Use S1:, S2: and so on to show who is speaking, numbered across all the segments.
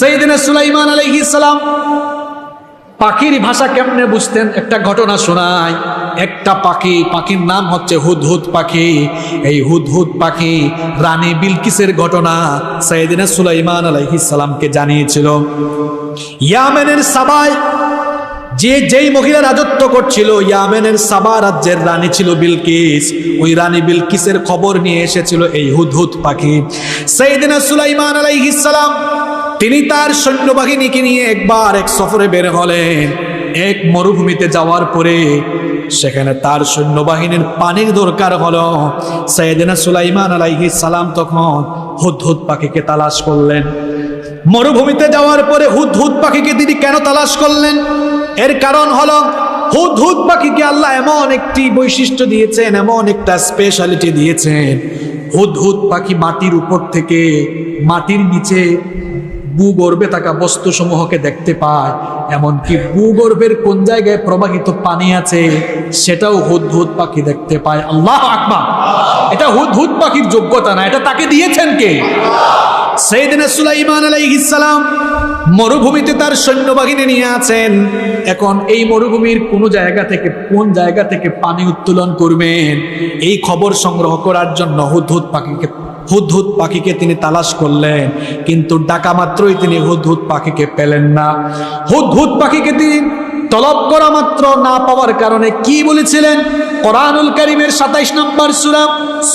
S1: সেইদিনে সুলাইমান আলাইহিস সালাম পাখির ভাষা কেমনে বুঝতেন? একটা ঘটনা শোনায় একটা পাখি, পাখির নাম হচ্ছে হুদহুদ পাখি। এই হুদহুদ পাখি রানী বিলকিসের ঘটনা সাইদিনা সুলাইমান আলাইহিস সালামকে জানিয়েছিল। ইয়ামেনের সাবায় যে যেই মহিলা রাজত্ব করছিল, ইয়ামেনের সাবা রাজ্যের রানী ছিল বিলকিস। ওই রানী বিলকিসের খবর নিয়ে এসেছিল এই হুদহুদ পাখি। সাইদিনা সুলাইমান আলাইহিস সালাম তিনি তার সৈন্যবাহিনীকে নিয়ে একবার এক সফরে বের হলেন। এক মরুভূমিতে যাওয়ার পরে সেখানে তার সৈন্যবাহিনীর পানির দরকার হলো। সৈয়দিনা সুলাইমান আলাইহি সালাম তখন হুদহুদ পাখিকে তালাশ করলেন। মরুভূমিতে যাওয়ার পরে হুদ হুদ পাখিকে তিনি কেন তালাশ করলেন? এর কারণ হলো হুদ হুদ পাখিকে আল্লাহ এমন একটি বৈশিষ্ট্য দিয়েছেন, এমন একটা স্পেশালিটি দিয়েছেন। হুদ হুদ পাখি মাটির উপর থেকে মাটির নিচে ভূগর্ভে থাকা বস্তুসমূহকে দেখতে পায়। এমনকি ভূগর্ভের কোন জায়গায় প্রবাহিত পানি আছে, সেটাও হুদ হুদ পাখি দেখতে পায়। আল্লাহ আকবার! এটা হুদ হুদ পাখির যোগ্যতা না, এটা তাকে দিয়েছেন কে? সেইদিনে সুলাইমান আলাইহিস সালাম মরুভূমিতে তার সৈন্যবাহিনী নিয়ে আছেন। এখন এই মরুভূমির কোন জায়গা থেকে, কোন জায়গা থেকে পানি উত্তোলন করবেন? এই খবর সংগ্রহ করার জন্য হুদহুদ পাখিকে হুদহুদ পাখিকে তিনি তালাশ করলেন, কিন্তু ডাকা মাত্রই তিনি হুদহুদ পাখিকে পেলেন না। হুদহুদ পাখিকে তিনি তলব করা মাত্র না পাওয়ার কারণে কি বলেছিলেন? কোরআনুল করিমের সাতাইশ নম্বর সুরা,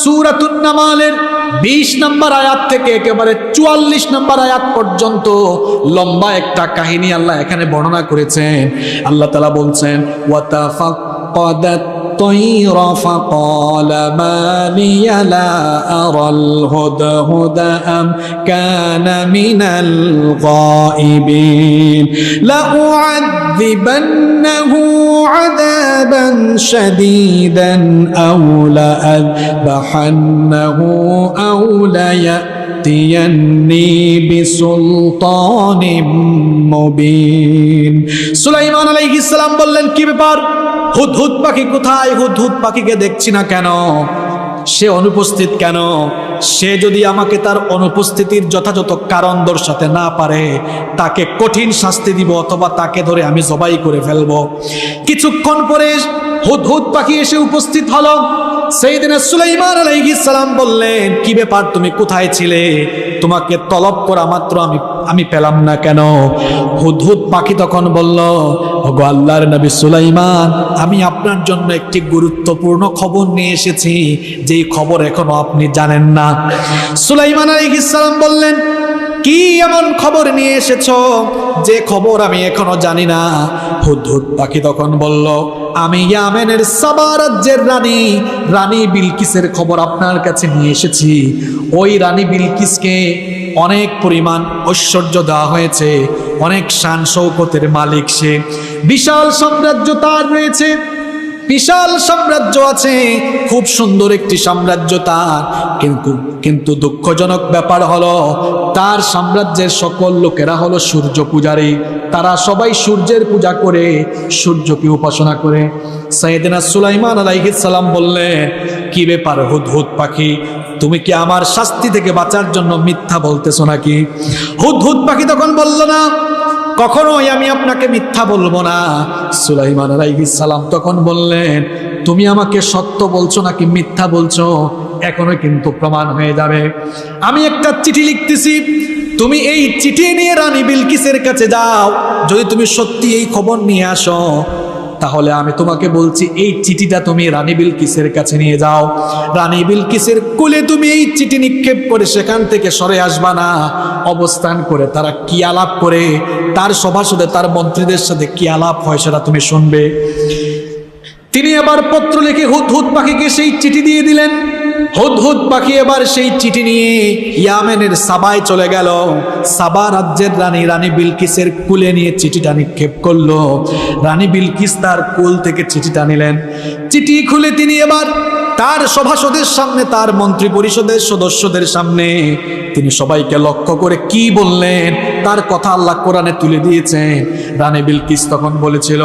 S1: সুরাতুন নামালের বিশ নম্বর আয়াত থেকে একেবারে চুয়াল্লিশ নম্বর আয়াত পর্যন্ত লম্বা একটা কাহিনী আল্লাহ এখানে বর্ণনা করেছেন। আল্লাহ তালা বলছেন ওয়াতাফাক্কাদাত الطير فقال ما لي لا أرى الهدهد أم كان من الغائبين. لأعذبنه عذابا شديدا أو لأذبحنه أو ليأتيني بسلطان مبين সুলাইমান আলাইহিস সালাম বললেন কি ব্যাপার হুদহুদ পাখি কোথায় হুদহুদ পাখিকে দেখছি না কেন সে অনুপস্থিত কেন? সে যদি আমাকে তার অনুপস্থিতির যথাযথ কারণ দর্শাতে না পারে, তাকে কঠিন শাস্তি দিব অথবা তাকে ধরে আমি জবাই করে ফেলব। কিছুক্ষণ পরে হুদহুদ পাখি এসে উপস্থিত হলো। সেই দিনে সুলাইমান সালাম বললেন, কি ব্যাপার, তুমি কোথায় ছিলে? তোমাকে তলব করা মাত্র আমি আমি পেলাম না কেন? হুদহুদ পাখি তখন বলল ওগো আল্লাহর নবী সুলাইমান, আমি আপনার জন্য একটি গুরুত্বপূর্ণ খবর নিয়ে এসেছি। যেই খবর এখনও আপনি জানেন না। সুলাইমান আলাইহিস সালাম বললেন, কি এমন খবর নিয়ে এসেছ? যে খবর আমি এখনও জানি না। হুদহুদ পাখি তখন বলল, আমি ইয়ামেনের সাবা রাজ্যের রানী রানী বিলকিসের খবর আপনার কাছে নিয়ে এসেছি। ওই রানী বিলকিসকে অনেক পরিমাণ ঐশ্বর্য দেওয়া হয়েছে। অনেক শান শৌকতের মালিক সে। বিশাল সাম্রাজ্য তার রয়েছে। বিশাল সাম্রাজ্য আছে, খুব সুন্দর একটি সাম্রাজ্য তার। কিন্তু কিন্তু দুঃখজনক ব্যাপার হলো, তার সাম্রাজ্যের সকল লোকেরা হলো সূর্য পূজারী। তারা সবাই সূর্যের পূজা করে, সূর্যকে উপাসনা করে। সাইয়েদিনা সুলাইমান সালাম বললেন, কি ব্যাপার হুদহুদ পাখি? তুমি কি আমার শাস্তি থেকে বাঁচার জন্য মিথ্যা বলতেছো নাকি? হুদহুদ পাখি তখন বলল, না কখনোই আমি আপনাকে মিথ্যা বলব না। সুলাইমান সালাম তখন বললেন, তুমি আমাকে সত্য বলছো নাকি মিথ্যা বলছো? এখনও কিন্তু প্রমাণ হয়ে যাবে। আমি একটা চিঠি লিখতেছি, তুমি এই চিঠি নিয়ে রানী বিলকিসের কাছে যাও। যদি তুমি সত্যি এই খবর নিয়ে আসো তাহলে আমি তোমাকে বলছি, এই চিঠিটা তুমি রানী বিলকিসের কাছে নিয়ে যাও। রানী বিলকিসের কোলে তুমি এই চিঠি নিক্ষেপ করে সেখান থেকে সরে আসবা না। অবস্থান করে তারা কি আলাপ করে, তার সভাসদে, তার মন্ত্রীদের সাথে কি আলাপ হয় সেটা তুমি শুনবে। তিনি আবার পত্র লিখে হুদ হুদ পাখিকে সেই চিঠি দিয়ে দিলেন। হুদ হুদ পাখি এবার সেই চিঠি নিয়ে ইয়ামেনের সাবায় চলে গেল। সাবা রাজ্যের রানী রানী বিলকিসের কুলে নিয়ে চিঠিটা নিক্ষেপ করল। রানী বিলকিস তার কুল থেকে চিঠিটা নিলেন। চিঠি খুলে তিনি এবার তার সভাসদের সামনে, তার মন্ত্রী পরিষদের সদস্যদের সামনে। তিনি সবাইকে লক্ষ্য করে কি বললেন? তার কথা আল্লাহ কোরআনে তুলে দিয়েছেন। রানী বিলকিস তখন বলেছিল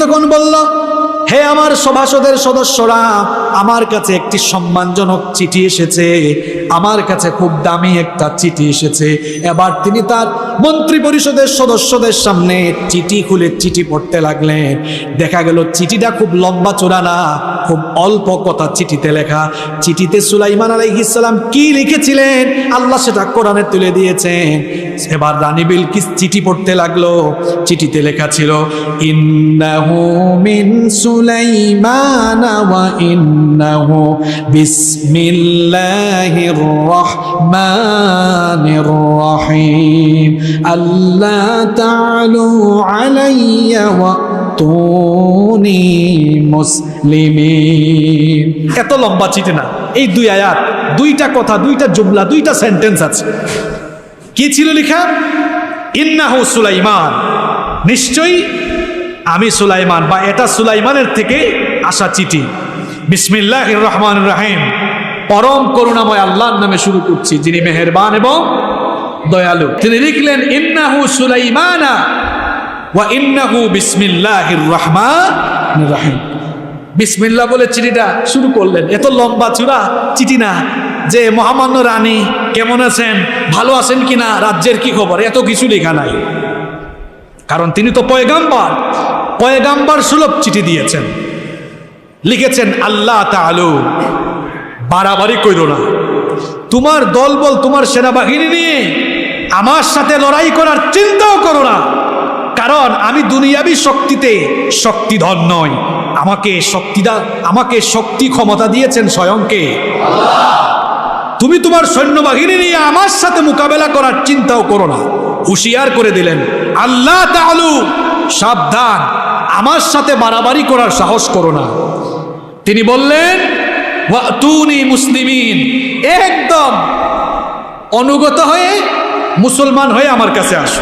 S1: তখন বলল, হে আমার সভাসদের সদস্যরা, আমার কাছে একটি সম্মানজনক চিঠি এসেছে। আমার কাছে খুব দামি একটা চিঠি এসেছে। এবার তিনি তার মন্ত্রী পরিষদের সদস্যদের সামনে চিঠি খুলে চিঠি পড়তে লাগলেন। দেখা গেল চিঠিটা খুব লম্বা চোরা না, খুব অল্প কথা চিঠিতে লেখা। চিঠিতে সুলাইমান আলাইহিসসালাম কি লিখেছিলেন? আল্লাহ সেটা কোরআনে তুলে দিয়েছেন। এবার রানী বিলকিস চিঠি পড়তে লাগল। চিঠিতে লেখা ছিল মিন সুলাইমান ইন্নাহু বিসমিল্লাহির রহিম আল্লাহ তাআলু আলাইয়া ওয়া তুনি মুসলিমিন এত লম্বা চিঠি না। এই দুই আয়াত, দুইটা কথা, দুইটা জুমলা, দুইটা সেন্টেন্স আছে। কি ছিল লেখা? ইন্নাহু সুলাইমান। নিশ্চয়ই আমি সুলাইমান বা এটা সুলাইমানের থেকে আসা চিঠি। বিসমিল্লাহ রহমান রাহিম। পরম করুণাময় আল্লাহর নামে শুরু করছি, যিনি মেহেরবান এবং দয়ালু। তিনি লিখলেন, ইন্নাহু সুলাইমানা ওয়া ইন্নাহু বিসমিল্লাহির রহমান রাহিম। বিসমিল্লাহ বলে চিঠিটা শুরু করলেন। এত লম্বা চূড়া চিঠি না যে, মহামান্য রানী, কেমন আছেন? ভালো আছেন কিনা? রাজ্যের কি খবর? এত কিছু লেখা নাই। কারণ তিনি তো পয়গাম্বার। পয়গাম্বার সুলভ চিঠি দিয়েছেন। লিখেছেন, আল্লাহ তালু বাড়াবাড়ি কইরো না। তোমার দলবল তোমার সেনাবাহিনী নিয়ে আমার সাথে লড়াই করার চিন্তাও করো না। কারণ আমি দুনিয়াবি শক্তিতে শক্তিধর নয় আমাকে শক্তিদা আমাকে শক্তি ক্ষমতা দিয়েছেন স্বয়ংকে। তুমি তোমার সৈন্যবাহিনী নিয়ে আমার সাথে মোকাবেলা করার চিন্তাও করো না। হুশিয়ার করে দিলেন, আল্লাহ তালু সাবধান। আমার সাথে বাড়াবাড়ি করার সাহস করো না। তিনি বললেন মুসলিমিন। একদম অনুগত হয়ে মুসলমান হয়ে আমার কাছে আসো।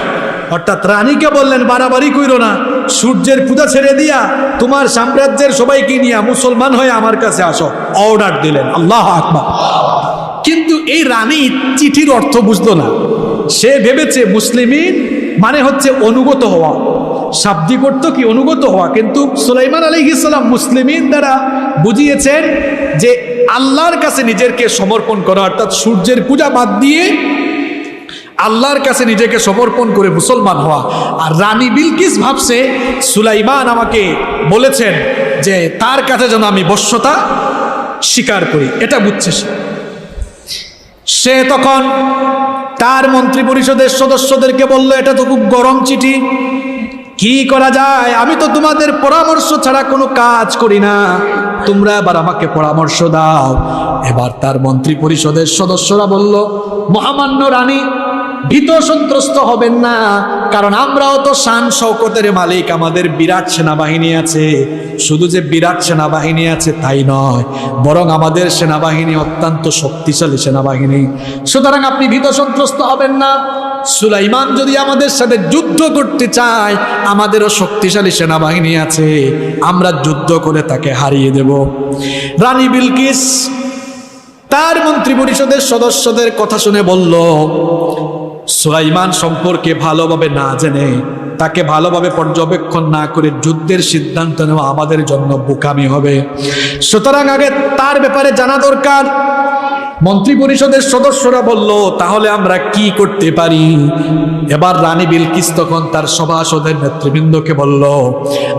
S1: অর্থাৎ রানীকে বললেন, বাড়াবাড়ি কইরো না, সূর্যের পূজা ছেড়ে দিয়া তোমার সাম্রাজ্যের সবাইকে নিয়ে মুসলমান হয়ে আমার কাছে আসো। অর্ডার দিলেন, আল্লাহ আকবার। কিন্তু এই রানী চিঠির অর্থ বুঝলো না। সে ভেবেছে মুসলিমিন মানে হচ্ছে অনুগত হওয়া। শাব্দিক অর্থ কি? অনুগত হওয়া। কিন্তু সুলাইমান আলহিসাল্লাম মুসলিমিন দ্বারা বুঝিয়েছেন যে আল্লাহর কাছে নিজেকে সমর্পণ করা, অর্থাৎ সূর্যের পূজা বাদ দিয়ে আল্লাহর কাছে নিজেকে সমর্পণ করে মুসলমান হওয়া। আর রানী বিলকিস ভাবছে, সুলাইমান আমাকে বলেছেন যে তার কাছে যেন আমি বশ্যতা স্বীকার করি। এটা বুঝছে সে। সে তখন তার মন্ত্রী পরিষদের সদস্যদেরকে বলল, এটা তো খুব গরম চিঠি। কি করা যায়? আমি তো তোমাদের পরামর্শ ছাড়া কোনো কাজ করি না। তোমরা এবার আমাকে পরামর্শ দাও। এবার তার মন্ত্রী পরিষদের সদস্যরা বলল, মহামান্য রানী ভীত সন্ত্রস্ত হবেন না। কারণ আমরাও তো শান শৌকতের মালিক, আমাদের বিরাট সেনাবাহিনী আছে। শুধু যে বিরাট সেনাবাহিনী আছে তাই নয়, বরং আমাদের সেনাবাহিনী অত্যন্ত শক্তিশালী সেনাবাহিনী। সুতরাং আপনি ভীত সন্ত্রস্ত হবেন না। সুলাইমান যদি আমাদের সাথে যুদ্ধ করতে চায়, আমাদেরও শক্তিশালী সেনাবাহিনী আছে। আমরা যুদ্ধ করে তাকে হারিয়ে দেব। রানী বিলকিস, তার মন্ত্রী পরিষদের সদস্যদের কথা শুনে বলল সুলাইমান সম্পর্কে ভালোভাবে না জেনে, তাকে ভালোভাবে পর্যবেক্ষণ না করে যুদ্ধের সিদ্ধান্ত নেওয়া আমাদের জন্য বোকামি হবে। সুতরাং আগে তার ব্যাপারে জানা দরকার। মন্ত্রী পরিষদের সদস্যরা বলল, তাহলে আমরা কি করতে পারি? এবার রানী বিলকিস তখন তার সভাসদের নেতৃবৃন্দকে বলল,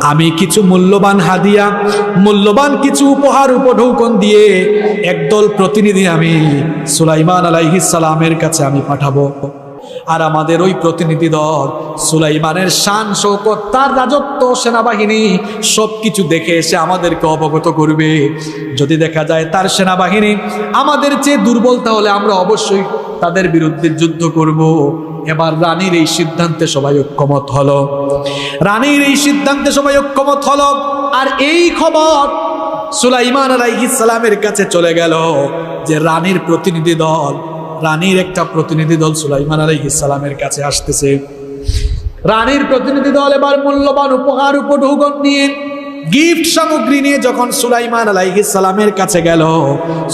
S1: আমি কিছু মূল্যবান হাদিয়া, মূল্যবান কিছু উপহার উপঢৌকন দিয়ে একদল প্রতিনিধি আমি সুলাইমান আলাইহিস সালামের কাছে আমি পাঠাবো। আর আমাদের ওই প্রতিনিধি দল, সুলাইমানের শান শৌকত তার রাজত্ব, সেনাবাহিনী সব কিছু দেখে এসে আমাদেরকে অবগত করবে। যদি দেখা যায় তার সেনাবাহিনী আমাদের চেয়ে দুর্বল, তাহলে আমরা অবশ্যই তাদের বিরুদ্ধে যুদ্ধ করব। এবার রানীর এই সিদ্ধান্তে সবাই ঐক্যমত হলো। রানীর এই সিদ্ধান্তে সবাই ঐক্যমত হলো। আর এই খবর সুলাইমান আলাইহিস সালামের কাছে চলে গেল যে রানীর প্রতিনিধি দল রানীর একটা প্রতিনিধি দল সুলাইমান আলাই ইসালামের কাছে আসতেছে। রানীর প্রতিনিধি দল এবার মূল্যবান উপহার উপঢৌকন নিয়ে গিফট সামগ্রী নিয়ে যখন সুলাইমান আলাইহিস সালামের কাছে গেল,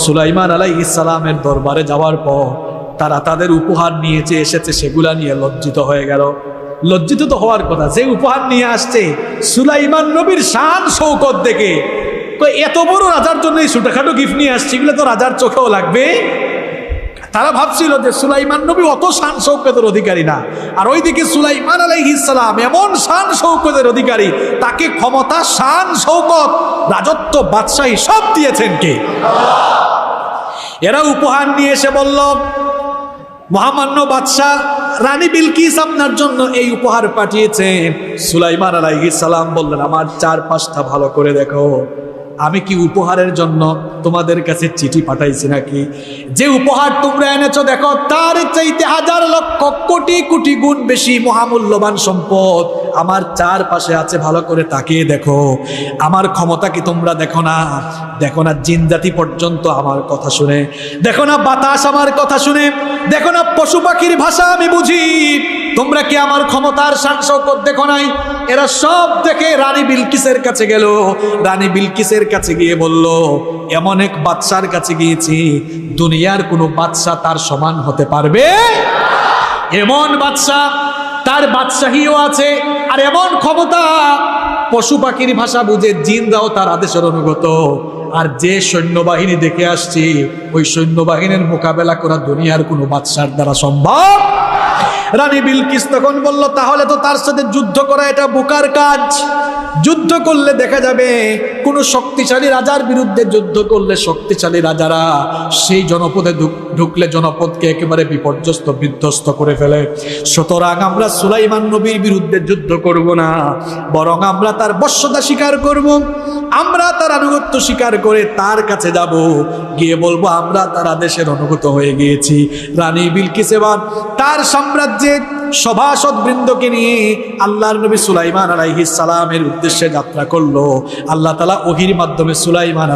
S1: সুলাইমান আলাইহিস সালামের দরবারে যাওয়ার পর তারা তাদের উপহার নিয়েছে এসেছে সেগুলা নিয়ে লজ্জিত হয়ে গেল। লজ্জিত তো হওয়ার কথা, যে উপহার নিয়ে আসছে সুলাইমান নবীর শান শৌকত দেখে। এত বড় রাজার জন্য এই ছোটখাটো গিফট নিয়ে আসছে, এগুলো তো রাজার চোখেও লাগবে। তারা ভাবছিল যে সুলাইমান নবী অত শান শৌকতের অধিকারী না। আর ওইদিকে সুলাইমান আলাইহিসালাম এমন শান শৌকতের অধিকারী, তাকে ক্ষমতা, শান সৌকত রাজত্ব, বাদশাহী সব দিয়েছেন কে? এরা উপহার নিয়ে এসে বলল, মহামান্য বাদশাহ, রানী বিলকিস আপনার জন্য এই উপহার পাঠিয়েছেন। সুলাইমান আলাইহিস সালাম বললেন, আমার চার পাঁচটা ভালো করে দেখো। আমি কি উপহারের জন্য তোমাদের কাছে চিঠি পাঠাইছি নাকি? যে উপহার তোমরা এনেছ, দেখো, তার চাইতে হাজার লক্ষ কোটি কোটি গুণ বেশি মহামূল্যবান সম্পদ আমার চারপাশে আছে, ভালো করে তাকিয়ে দেখো। আমার ক্ষমতা কি তোমরা দেখো না? দেখো না জিন জাতি পর্যন্ত আমার কথা শুনে। দেখো না বাতাস আমার কথা শুনে। দেখো না পশু পাখির ভাষা আমি বুঝি। তোমরা কি আমার ক্ষমতার সাংসকত দেখো নাই? এরা সব দেখে রানী বিলকিসের কাছে গেল। রানী বিলকিসের কাছে গিয়ে বলল, এমন এক বাদশার কাছে গিয়েছি, দুনিয়ার কোনো বাদশা তার সমান হতে পারবে? এমন বাদশাহ, তার বাদশাহীও আছে, আর এমন ক্ষমতা পশু পাখির ভাষা বুঝে জিনরাও তার আদেশের অনুগত। আর যে সৈন্যবাহিনী দেখে আসছি, ওই সৈন্যবাহিনীর মোকাবেলা করা দুনিয়ার কোনো বাদশার দ্বারা সম্ভব? রানী বিলকিস তখন বলল, তাহলে তো তার সাথে যুদ্ধ করা এটা বোকার কাজ। যুদ্ধ করলে দেখা যাবে কোনো শক্তিশালী রাজার বিরুদ্ধে যুদ্ধ করলে শক্তিশালী রাজারা সেই জনপদে ঢুক- ঢুকলে জনপদকে একেবারে বিপর্যস্ত, বিধ্বস্ত করে ফেলে। সুতরাং আমরা সুলাইমান নবীর বিরুদ্ধে যুদ্ধ করব না, বরং আমরা তার বশ্যতা স্বীকার করব। আমরা তার আনুগত্য স্বীকার করে তার কাছে যাব। গিয়ে বলব, আমরা তার আদেশের অনুগত হয়ে গিয়েছি। রানী বিলকিস এবার তার সাম্রাজ্যে সভাসদ বৃন্দকে নিয়ে আল্লাহর নবী সুলাইমান সালামের উদ্দেশ্যে যাত্রা করল, আল্লাহ তালা ওহির মাধ্যমে সুলাইমান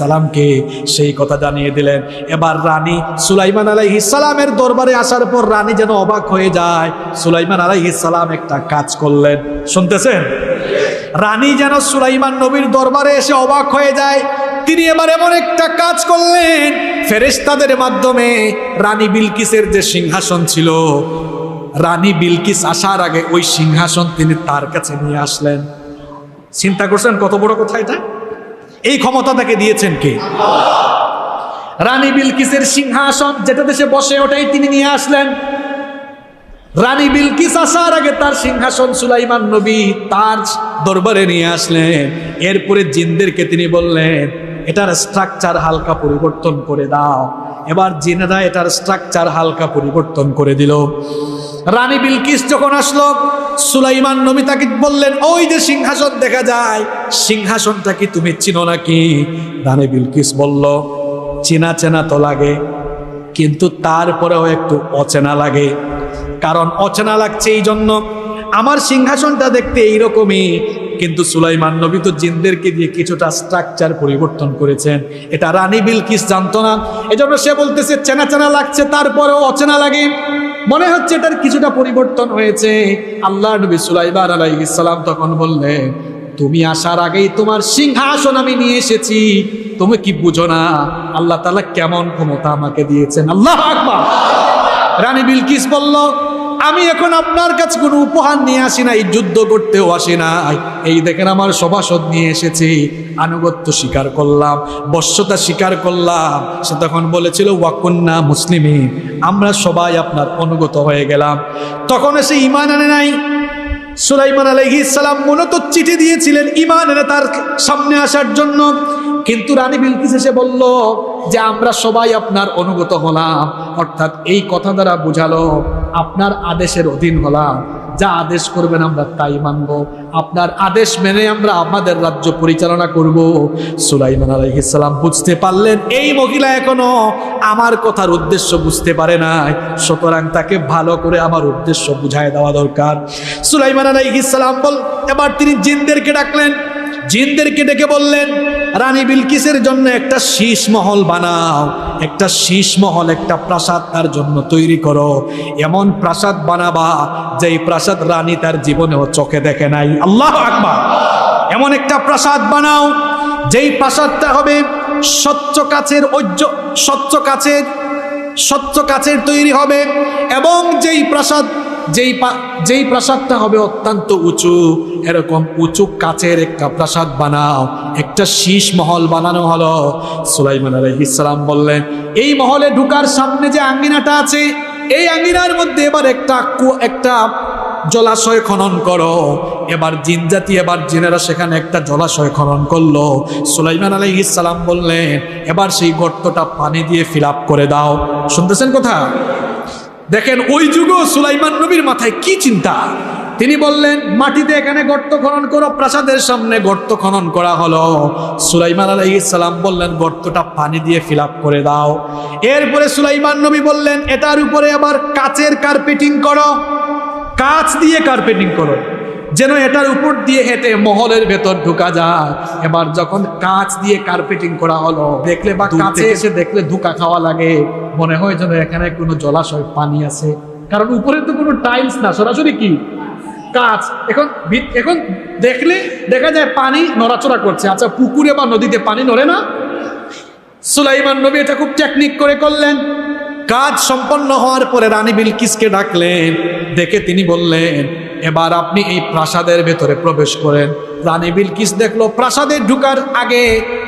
S1: সালামকে সেই কথা জানিয়ে দিলেন। এবার রানী সুলাইমান সালামের দরবারে আসার পর রানী যেন অবাক হয়ে যায়, সুলাইমান সালাম একটা কাজ করলেন। শুনতেছেন? রানী যেন সুলাইমান নবীর দরবারে এসে অবাক হয়ে যায়, তিনি এবার এমন একটা কাজ করলেন। ফেরেশতাদের মাধ্যমে রানী বিলকিসের যে সিংহাসন ছিল রানী বিলকিস আসার আগে ওই সিংহাসন তিনি তার কাছে নিয়ে আসলেন। চিন্তা করছেন কত বড় কথা এটা? এই ক্ষমতা তাকে দিয়েছেন কে? রানী বিলকিসের সিংহাসন যেটা দেশে বসে ওটাই তিনি নিয়ে আসলেন। রানী বিলকিস আসার আগে তার সিংহাসন সুলাইমান নবী তার দরবারে নিয়ে আসলেন। এরপরে জিনদেরকে তিনি বললেন, এটার স্ট্রাকচার হালকা পরিবর্তন করে দাও। এবার জিনেরা এটার স্ট্রাকচার হালকা পরিবর্তন করে দিল। রানী বিলকিস যখন আসলো, সুলাইমান নবী তাকে বললেন, ওই যে সিংহাসন দেখা যায়, সিংহাসনটা কি তুমি চিনো নাকি? রানী বিলকিস বলল, চেনা চেনা তো লাগে, কিন্তু তারপরেও একটু অচেনা লাগে। কারণ অচেনা লাগছে এই জন্য, আমার সিংহাসনটা দেখতে এইরকমই কিন্তু সুলাইমান নবী তো জিনদেরকে দিয়ে কিছুটা স্ট্রাকচার পরিবর্তন করেছেন। এটা রানী বিলকিস জানতো না। এজন্য সে বলতেছে, চেনা চেনা লাগছে, তারপরেও অচেনা লাগে। মনে হচ্ছে এটার কিছুটা পরিবর্তন হয়েছে। আল্লাহ নবী সুলাইমান আলাইহিস সালাম তখন বললেন, তুমি আসার আগেই তোমার সিংহাসন আমি নিয়ে এসেছি। তুমি কি বুঝো না? আল্লাহ তাআলা কেমন ক্ষমতা আমাকে দিয়েছেন। আল্লাহ আকবার। রানী বিলকিস বলল আমি এখন আপনার কাছে কোনো উপহার নিয়ে আসি নাই, যুদ্ধ করতেও আসি নাই। এই দেখেন আমার সভাসদ নিয়ে এসেছি, আনুগত্য স্বীকার করলাম, বশ্যতা স্বীকার করলাম। সে তখন বলেছিল ওয়াকুন্না মুসলিমি আমরা সবাই আপনার অনুগত হয়ে গেলাম। তখন এসে ইমান আনে নাই। সুলাইমান আলাইহিস সালাম মূলত চিঠি দিয়েছিলেন ইমান এনে তার সামনে আসার জন্য। কিন্তু রানী বিলকিস এসে বলল যে আমরা সবাই আপনার অনুগত হলাম। অর্থাৎ এই কথা দ্বারা বুঝালো, আপনার আদেশের অধীন হলাম। যা আদেশ করবেন আমরা তাই মানব। আপনার আদেশ মেনে আমরা আমাদের রাজ্য পরিচালনা করব। সুলাইমান আলাইহিস সালাম বুঝতে পারলেন, এই মহিলা এখনও আমার কথার উদ্দেশ্য বুঝতে পারে নাই। সুতরাং তাকে ভালো করে আমার উদ্দেশ্য বুঝায় দেওয়া দরকার। সুলাইমান আলাইহিস সালাম বল এবার তিনি জিনদেরকে ডাকলেন। জিনদেরকে ডেকে বললেন, রানী বিলকিসের জন্য একটা শীষ মহল বানাও। একটা শীষ মহল, একটা প্রাসাদ তার জন্য তৈরি করো। এমন প্রাসাদ বানাবা, যেই প্রাসাদ রানী তার জীবনেও চোখে দেখে নাই। আল্লাহ আকবার! এমন একটা প্রাসাদ বানাও, যেই প্রাসাদটা হবে স্বচ্ছ কাছের ঐজ্য, স্বচ্ছ কাছের স্বচ্ছ কাছের তৈরি হবে এবং যেই প্রাসাদ যেই যেই প্রাসাদটা হবে অত্যন্ত উঁচু, এরকম উঁচু কাচের একটা প্রাসাদ বানাও, একটা শীষ মহল বানানো হলো। সুলাইমান আলাইহিসসালাম বললেন, এই মহলে ঢুকার সামনে যে আঙ্গিনাটা আছে, এই আঙ্গিনার মধ্যে এবার একটা একটা জলাশয় খনন করো। এবার জিন জাতি, এবার জিনেরা সেখানে একটা জলাশয় খনন করল। সুলাইমান ইসালাম বললেন, এবার সেই গর্তটা পানি দিয়ে ফিল করে দাও। শুনতেছেন কথা? দেখেন, ওই যুগও সুলাইমান নবীর মাথায় কি চিন্তা? তিনি বললেন, মাটিতে এখানে গর্ত খনন করো, প্রাসাদের সামনে গর্ত খনন করা হলো। সুলাইমান সালাম বললেন, গর্তটা পানি দিয়ে ফিল করে দাও। এরপরে সুলাইমান নবী বললেন, এটার উপরে আবার কাচের কার্পেটিং করো। কাচ দিয়ে কার্পেটিং করো। যেন এটার উপর দিয়ে হেঁটে মহলের ভেতর ঢুকা যায়। এবার যখন কাঁচ দিয়ে কার্পেটিং করা হলো দেখলে বা কাছে এসে দেখলে ধোকা খাওয়া লাগে। মনে হয় যেন এখানে কোনো জলাশয় পানি আছে। কারণ উপরে তো কোনো টাইলস না সরাসরি কি? কাজ এখন এখন দেখলে দেখা যায় পানি নড়াচড়া করছে। আচ্ছা পুকুরে বা নদীতে পানি নড়ে না? সুলাইমান নবী এটা খুব টেকনিক করে করলেন। কাজ সম্পন্ন হওয়ার পরে রানী বিলকিসকে ডাকলেন। দেখে তিনি বললেন এবার আপনি এই প্রাসাদের ভেতরে প্রবেশ করেন। রানী বিলকিস দেখল প্রাসাদে ঢুকার আগে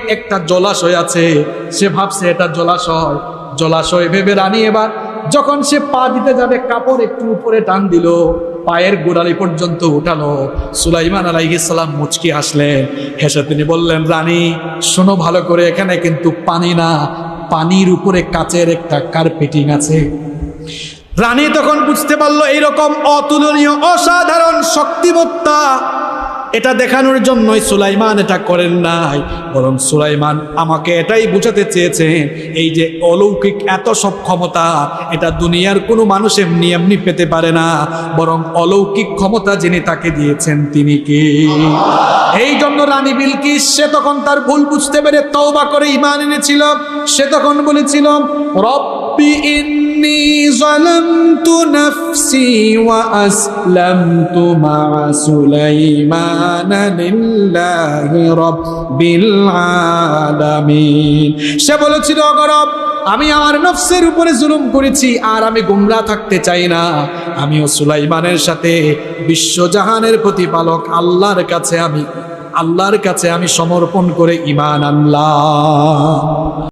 S1: একটা জলাশয় আছে। সে ভাবছে এটা জলাশয়। জলাশয় ভেবে রানী এবার যখন সে পা দিতে যাবে, কাপড় একটু উপরে টান দিল। পায়ের গোড়ালি পর্যন্ত উঠালো। সুলাইমান আলাইহিসাল্লাম মুচকি আসলেন হেসে তিনি বললেন, রানী, শোনো ভালো করে, এখানে কিন্তু পানি না। পানির উপরে কাচের একটা কার্পেটিং আছে। রানী তখন বুঝতে পারল এইরকম অতুলনীয়, অসাধারণ শক্তিমত্তা এটা দেখানোর জন্যই সুলাইমান এটা করেন নাই। বরং সুলাইমান আমাকে এটাই বুঝাতে চেয়েছেন এই যে অলৌকিক এত সব ক্ষমতা এটা দুনিয়ার কোনো মানুষ এমনি এমনি পেতে পারে না। বরং অলৌকিক ক্ষমতা যিনি তাকে দিয়েছেন তিনি কি? এই জন্য রানী বিলকিস, সে তখন তার ভুল বুঝতে পেরে তওবা করে ইমান এনেছিল। সে তখন বলেছিল, রব্বি ইন্নি সে বলেছিল অগরব আমি আমার নফসের উপরে জুলুম করেছি আর আমি গুমরা থাকতে চাই না। আমিও সুলাইমানের সাথে বিশ্বজাহানের প্রতিপালক, আল্লাহর কাছে আমি, আল্লাহর কাছে আমি সমর্পণ করে ইমান আনলাম।